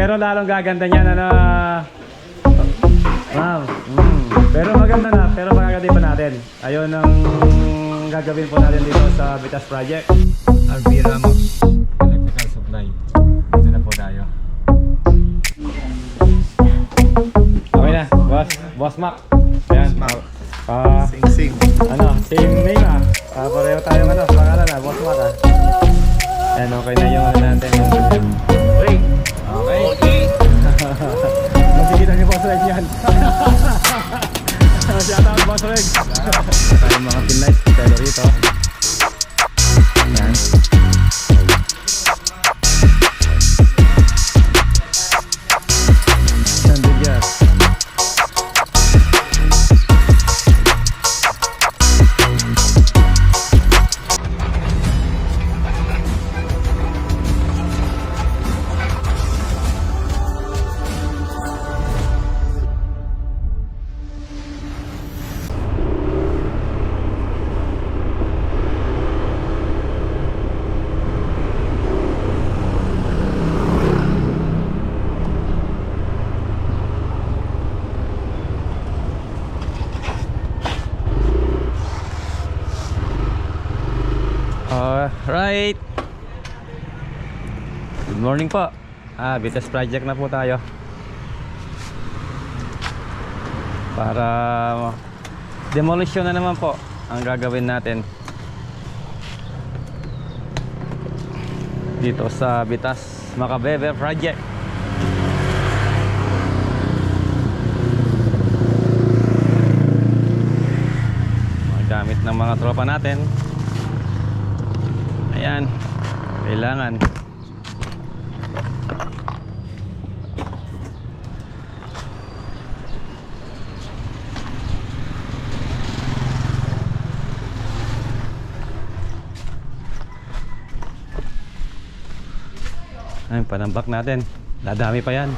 pero lalong gaganda niyan ano. Wow. Mm. Pero maganda na, pero magaganda pa natin. Ayun ang gagawin po natin dito sa Vitas Project. RB Ramos Electrical Supply. Dito na po tayo. Okay na, boss. Boss Mac. Ayan. Ah, Sing sing. ano, same name ah. Ah, pareho tayo ano, pangalan ah, Boss Mac ah. Ayan, okay na yung ano natin. Hey. Tayo mga pinlight morning po. Ah, Vitas Project na po tayo. Para demolition na naman po ang gagawin natin. Dito sa Vitas Macabebe Project. Mga gamit ng mga tropa natin. Ayan. Kailangan. Panambak natin. Dadami pa yan.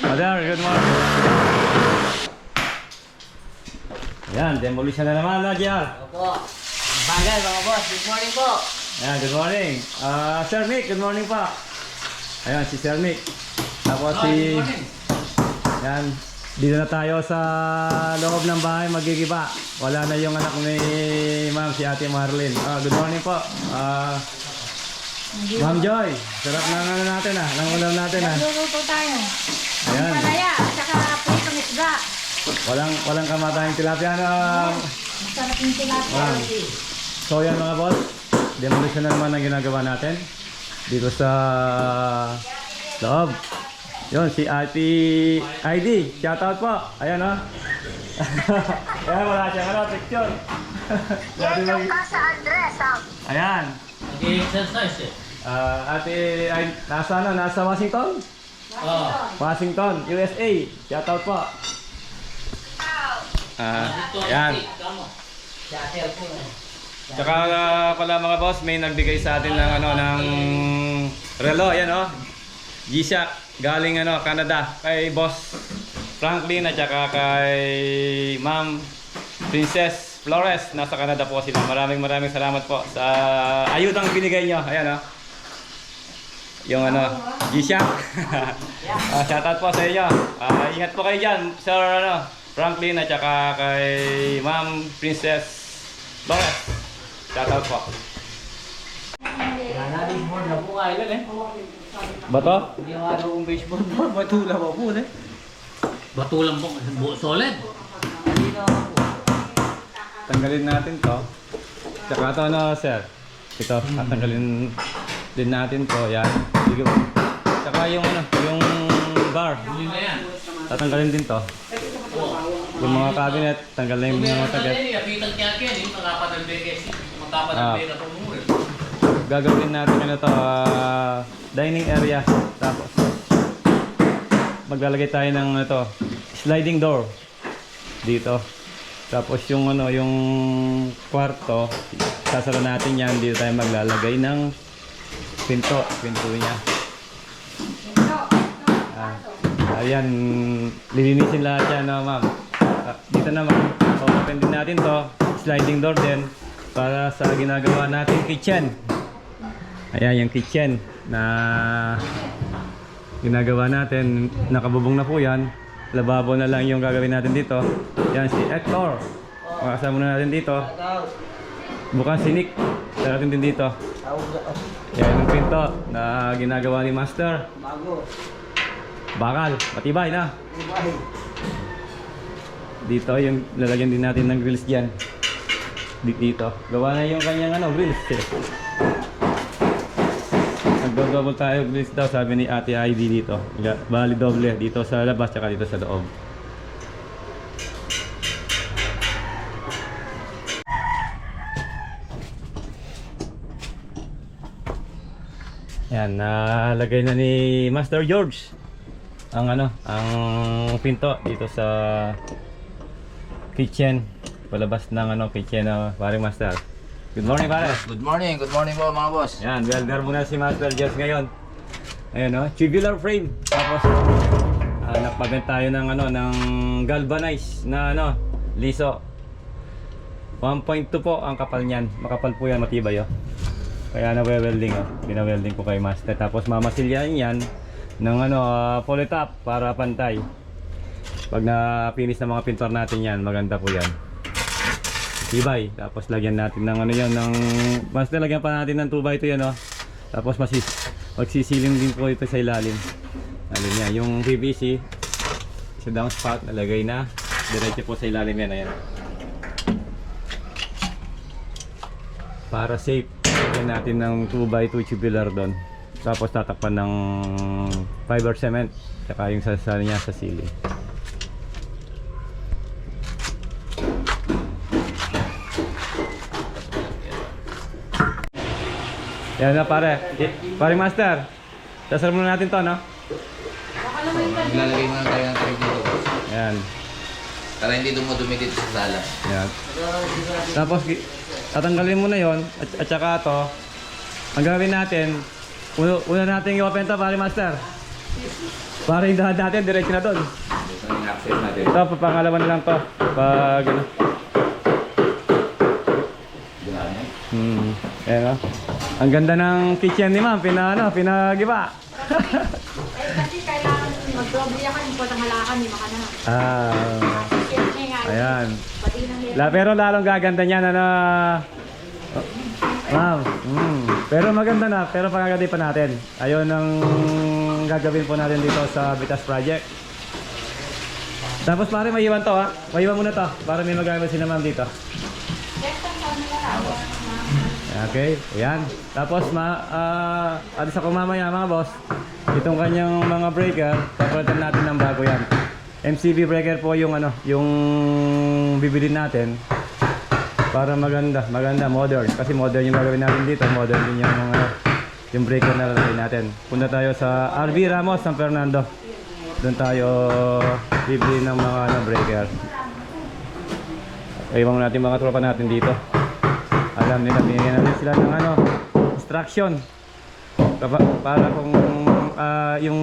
Mother, good morning. Yan, demolition na naman, no, JR? Opo. Bagay mga boss, good morning po. Yan, good morning. Ah, Sir Mick, good morning pa. Ayan, si Sir Mick. Tapos si... Yan, dito na tayo sa loob ng bahay magigiba. Wala na yung anak ni Ma'am, si Ate Marlene. Ah, good morning po. Ah, Ma'am Joy, sarap ng ano natin ah, ng ulam natin ah. Luluto tayo. Ayan. Palaya, tsaka pritong isda. Walang walang kamatayang tilapia na. Masarap yung tilapia. Wow. So yan mga boss, demolition na naman ang ginagawa natin dito sa loob. Yun, si Ate ID, shoutout po. Ayan o. Ayan, wala siyang ano, picture. Dati mag- Casa Andres, ah. Ayan. Nag-exercise eh. Ah, ate, ay, nasa ano, nasa Washington? Oo. Washington, USA. Shoutout po. Ah, eh. Tsaka uh, pala mga boss, may nagbigay sa atin ng ano ng relo, yan oh. G-Shock galing ano Canada kay boss Franklin at saka kay Ma'am Princess Flores nasa Canada po sila. Maraming maraming salamat po sa ayudang binigay nyo. Ayan oh. Yung ano, G-Shock. uh, shoutout po sa inyo. Ah, ingat po kayo dyan, Sir ano, Franklin at saka kay Ma'am Princess Flores. Shoutout po. Wala baseball na po kailan eh. Bato? Hindi yung araw kong baseball po. Batula pa po eh. Batulang po. Bu- Solid. Na. Tanggalin natin to. Tsaka ito ano, sir? Ito, at tanggalin din natin to. Yan. Sige po. Tsaka yung ano, yung bar. Huli na yan. Tatanggalin din to. Yung mga cabinet, tanggal na yung mga tagat. Ah. Gagawin natin ano to, ah, dining area. Tapos, maglalagay tayo ng ito, sliding door. Dito. Tapos yung ano, yung kwarto, sasara natin yan. Dito tayo maglalagay ng pinto, pinto niya. Ah, ayan, lilinisin lahat yan, no, ma'am. Dito naman, open din natin to, sliding door din, para sa ginagawa natin kitchen. Ayan, yung kitchen na ginagawa natin, nakabubong na po yan. Lababo na lang yung gagawin natin dito. Yan si Hector. Makasama na natin dito. Bukas si Nick. Darating din dito. Yan yung pinto na ginagawa ni Master. Bago. Bakal, matibay na. Dito yung lalagyan din natin ng grills diyan. Di- Dito. Gawa na yung kanyang ano, grills. Eh. Nagdo-double tayo grills daw sabi ni Ate ID dito. Bali doble dito sa labas tsaka dito sa loob. Yan, nalagay na ni Master George ang ano, ang pinto dito sa kitchen. Palabas ng ano, kitchen na paring Master. Good morning, pare. Good morning, good morning po mga boss. Yan, welder muna si Master George ngayon. Ayan no, tubular frame. Tapos uh, nagpagant tayo ng ano, ng galvanized na ano, liso. 1.2 po ang kapal niyan. Makapal po yan, matibay oh. Kaya na welding oh. Bina-welding ko kay Master. Tapos mamasilyan yan ng ano, uh, polytop para pantay. Pag na-finish na mga pintor natin yan, maganda po yan. Tibay. Tapos lagyan natin ng ano yan, ng... Master, lagyan pa natin ng 2x2 yan oh. Tapos masis, magsisiling din po ito sa ilalim. Ano niya, yung PVC sa downspout nalagay na. Diretso po sa ilalim yan, ayan. Para safe, lagyan natin ng 2x2 tubular doon. Tapos tatakpan ng fiber cement. Saka yung sa, sa niya sa ceiling. Yan na pare. Pare master. Dasal muna natin to, no? Maglalagay muna tayo ng trade dito. Yan. Para hindi dumudumi dito sa sala. Yan. Tapos gi- tatanggalin mo na 'yon at, at saka to. Ang gagawin natin, una, una natin i-open to, pare master. Yung dahan natin, diretso na doon. Dito na yung access natin. Ito, papangalaman na lang to. Pag ano. Hmm. Ayan o. Ang ganda ng kitchen ni ma'am. Pina, ano, pinagiba. Eh, kasi kailangan mag-doble yan kung patang halakan, di maka na. ah. Kasi nga, Ayan. pati La, pero lalong gaganda niyan ano. Ma'am. Mm. Pero maganda na, pero pagagadi pa natin. Ayun ang gagawin po natin dito sa Bitas Project. Tapos pare maiwan to ha. Maiwan muna to para may magamit si ma'am dito. Okay, ayan. Tapos ma ah alis ako mamaya mga boss. Itong kanyang mga breaker, papalitan natin ng bago yan. MCB breaker po yung ano, yung bibili natin para maganda, maganda, modern. Kasi modern yung gagawin natin dito, modern din yung mga yung breaker na lalagay natin. Punta tayo sa RV Ramos, San Fernando. Doon tayo bibili ng mga ano, breaker. Iwan natin mga tropa natin dito. Alam nila, binigyan natin sila ng ano, instruction. Para kung ah, yung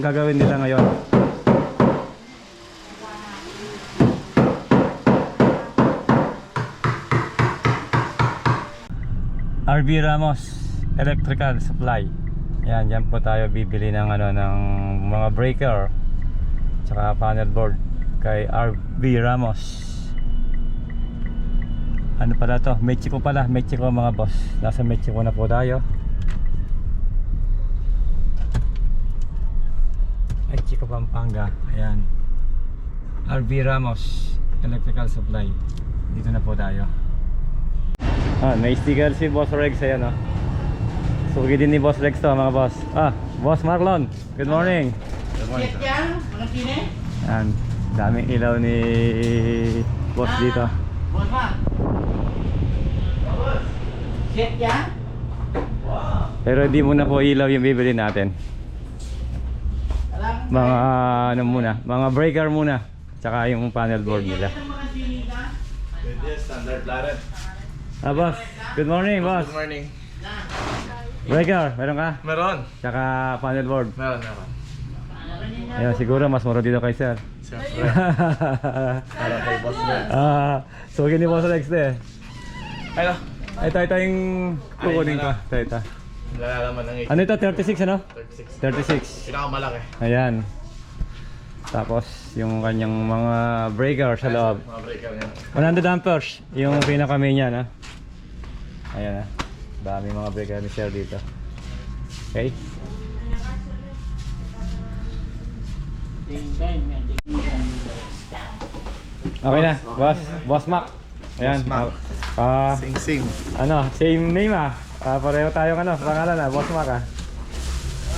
gagawin nila ngayon. RV Ramos Electrical Supply. Yan, diyan po tayo bibili ng ano ng mga breaker tsaka panel board kay RV Ramos. Ano pala to? Mexico pala, Mexico mga boss. Nasa Mexico na po tayo. Mexico Pampanga. Ayan. RV Ramos Electrical Supply. Dito na po tayo. Ah, may sticker si Boss Rex ayan oh. Sugi din ni Boss Rex to mga boss. Ah, Boss Marlon. Good morning. Good morning. Yan. Daming ilaw ni Boss dito. Check yan. Pero hindi muna po ilaw yung bibili natin. Mga ano muna, mga breaker muna. Tsaka yung panel board nila. standard Claret. Ah, boss. Good morning, boss. Good morning. Breaker, meron ka? Meron. Tsaka panel board. Meron, meron. Ayun, siguro mas mura dito kay sir. Siyempre. Para kay Boss Rex. Ah, so ni Boss Rex eh. Ano? Ito, ito yung kukunin ko. Ito, ito. Nalalaman ng Ano ito? 36 ano? 36. 36. Pinakamalaki. Ayan. Tapos, yung kanyang mga breaker sa loob. Mga breaker niya. 100 amperes. Yung pinaka main niya, no? Ayan na. Dami mga breaker ni sir dito. Okay? Okay na, boss. Boss Mac. Ayan. Boss Mac. Ah, Sing sing. ano, same name ah. Ah, pareho tayong ano, pangalan ah, Boss Mac ah.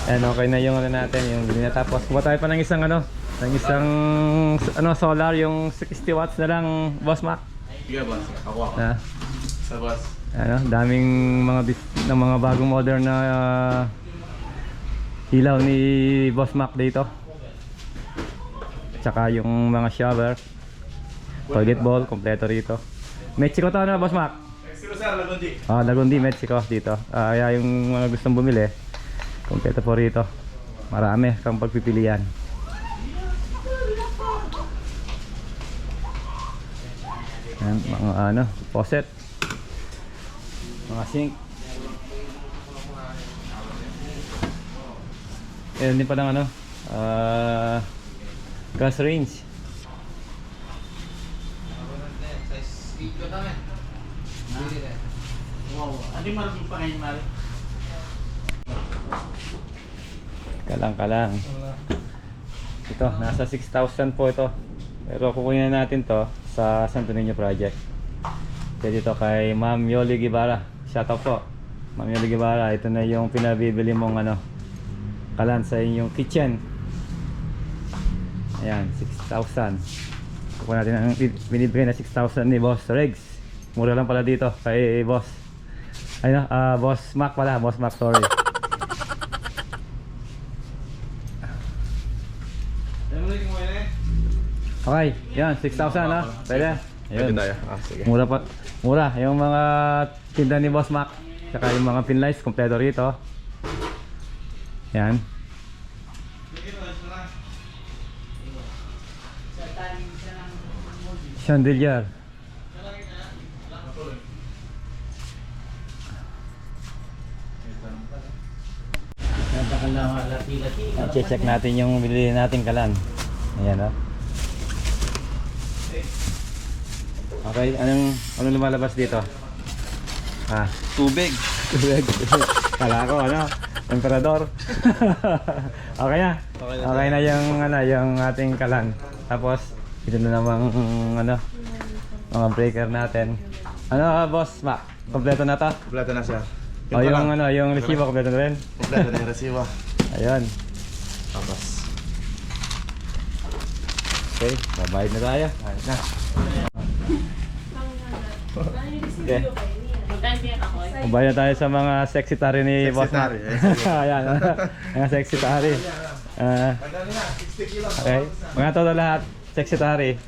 Ayan, okay na yung ano natin, yung hindi natapos. Kuha tayo pa ng isang ano, ng isang ano, solar, yung 60 watts na lang, Boss Mac. Sige, boss. Ako ako. Na, Sa boss. ano, daming mga bis- ng mga bagong modern na ah, ilaw ni Boss Mac dito. Tsaka yung mga shower, toilet bowl, kompleto rito. Mexico to ano, Boss Mac? Sino sir, Lagundi? Ah, Lagundi, Mexico dito. Ah, kaya yung mga gustong bumili, kompleto po rito. Marami kang pagpipilian. Yan, mga ano, faucet. Mga sink. Ayan din pa ng ano, ah, gas range. Wow. Ano yung marami pa ngayon, Mari? Kalang kalang. Ito, nasa 6,000 po ito. Pero kukunin na natin to sa Santo Niño Project. Pwede ito kay Ma'am Yoli Gibara. Shout out po. Ma'am Yoli Gibara, ito na yung pinabibili mong ano, kalan sa inyong kitchen. Ayan, 6,000. Kukuha natin ang binibigay na 6,000 ni Boss Regs. Mura lang pala dito kay Boss. Ayun, ah Boss Mac pala, Boss Mac, sorry. Okay, yan, 6,000 ha. Pwede. Ayun. Ah, sige. Mura pa. Mura. Yung mga tinda ni Boss Mac. Saka yung mga pinlights, kompleto rito. Yan. Chandelier. Lati-lati. I-check natin yung bilhin natin kalan. Ayan o. Okay, anong anong lumalabas dito? Ah, Tubig. tubig. Kala ko ano, emperador. okay na. Okay na, Okay na yung ano, yung ating kalan. Tapos ito na namang ano, mga breaker natin. Ano, boss, Mac? Kompleto na to? Kompleto na siya. O yung ano, yung resibo kompleto na rin? Kompleto na yung resiwa. Ayun. Tapos. Okay, babayad na tayo. Ayos na. Okay. Babayad na tayo sa mga sexy tari ni Boss Mac. Sige. Ayan, mga sexy tari. Ah, Madali na, 60 kilos. okay, mga todo lahat, sexy tari.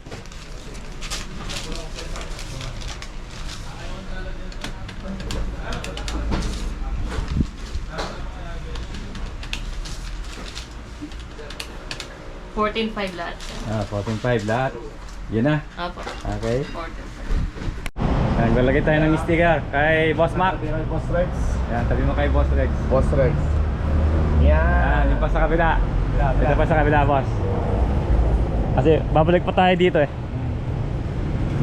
Fourteen five lahat. Ah, 14.5 lahat. Yun na. Apo. Okay. Fourteen. Ayan, lalagay tayo ng sticker kay Boss Mac. Boss Rex. Ayan, tabi mo kay Boss Rex. Boss Rex. Ayan, yung pa sa kabila. Ito pa sa kabila, boss. Kasi babalik pa tayo dito eh.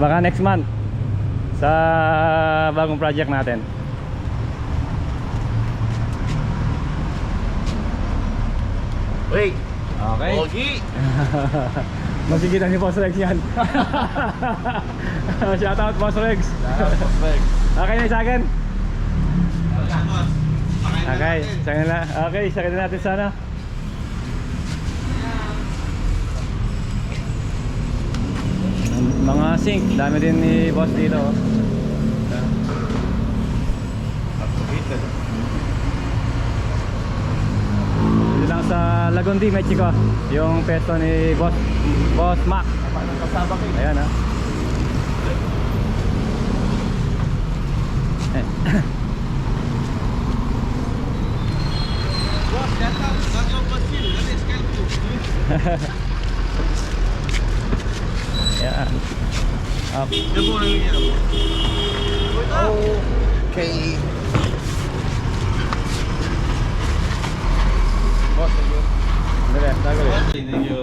Baka next month sa bagong project natin. Wait. Okay. Pogi. Makikita ni Boss Rex yan. Shout out Boss Rex. Boss Rex. Okay na sa akin. Okay, sa na. Okay, sa na natin sana. sink. Dami din ni boss dito. Oh. Dito lang sa Lagundi, Mexico. Yung pesto ni boss, boss Mac. Ayan ha. Boss, that's not your machine. That is calculus. Yan. Up. Okay. Boss, thank you. Dali, dali. Thank you.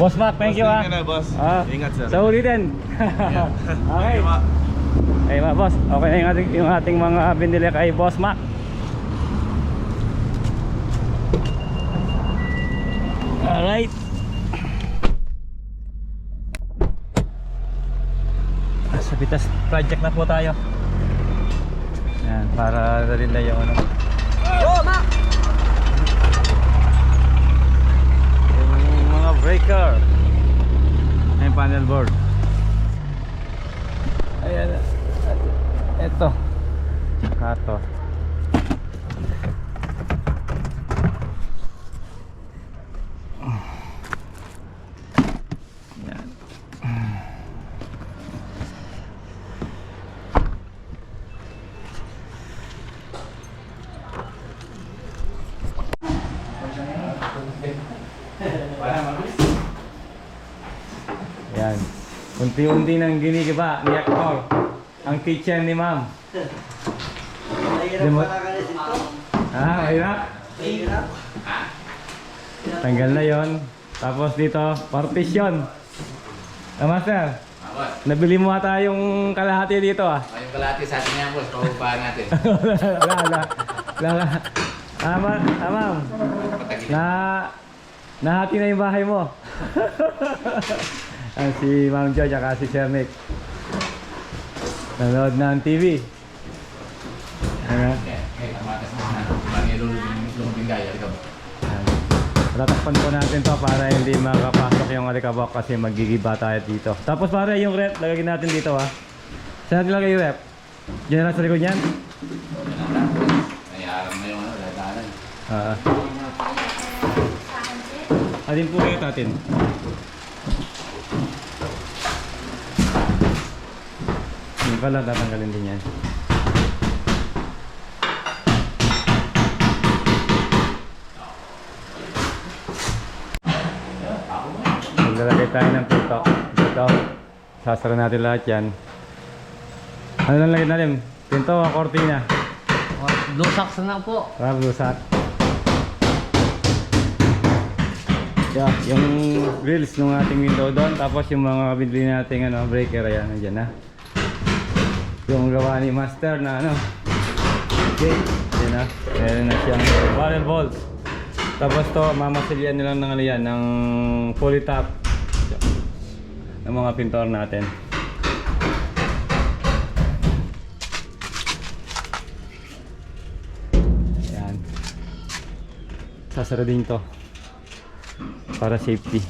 Boss Mac, thank you ah. Na, boss. Ah, Ingat, sir. Sa ulitin. okay. Ay mga boss, okay na yung ating, yung ating mga binili kay Boss Mac. Alright. Pitas project na po tayo. Yan, para rin na yung ano. Yung mga breaker. Yung panel board. Ayan. Ito. Kato. Yan. Yan. Unti-unti nang ginigiba ni Hector. Ang kitchen ni ma'am. Mahirap Ah, mahirap? Tanggal na yon. Tapos dito, partition. Ah, master, Boss, nabili mo ata yung kalahati dito ah. yung kalahati sa atin yan, boss. Pahupahan natin. wala, wala, wala. Wala. Ah, ma ah, ma'am. Patagin. Na nahati na yung bahay mo. ah, si Ma'am Jo at si Sir Nick. Nanood ng TV. Ano? Eh, eh, kamatas mo na. Mangilul yung binggay. Halika ba? Yan. Tatakpan po natin to para hindi makapasok yung alikabok kasi magigiba tayo dito. Tapos pare yung rep, lagay natin dito ha. Saan natin lagay yung rep? Diyan na lang sa likod niyan? May aram na yung ano, dadanan. Ah. Alin po kayo natin? Pala, tatanggalin din yan. Maglalagay tayo ng pinto. Dito. Sasara natin lahat yan. Ano lang lagay natin? Pinto o kortina? Blue socks na po. Para blusak. Yeah, yung grills ng ating window doon, tapos yung mga binili nating ano, breaker, ayan, nandiyan na. Yung gawa ni Master na ano, okay, ayan na, meron na siyang barrel bolts. Tapos to, mamasilyan nila ng ano yan, ng fully top ng mga pintor natin. Ayan. Sasara din to. Para safety.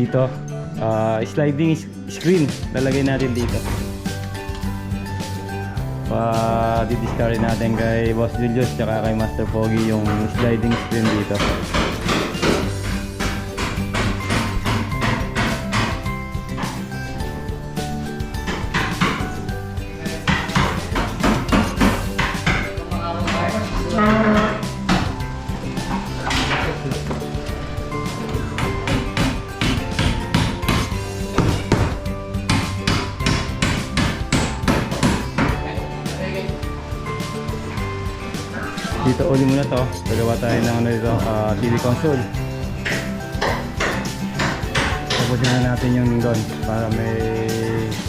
Dito, ah, sliding screen lalagay natin dito. Pa didiscard natin kay Boss Julius tsaka kay Master Pogi yung sliding screen dito. Dito. Gagawa tayo ng ano dito, ah, TV console. Tapusin na natin yung doon para may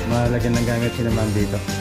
malagyan ng gamit si ma'am dito.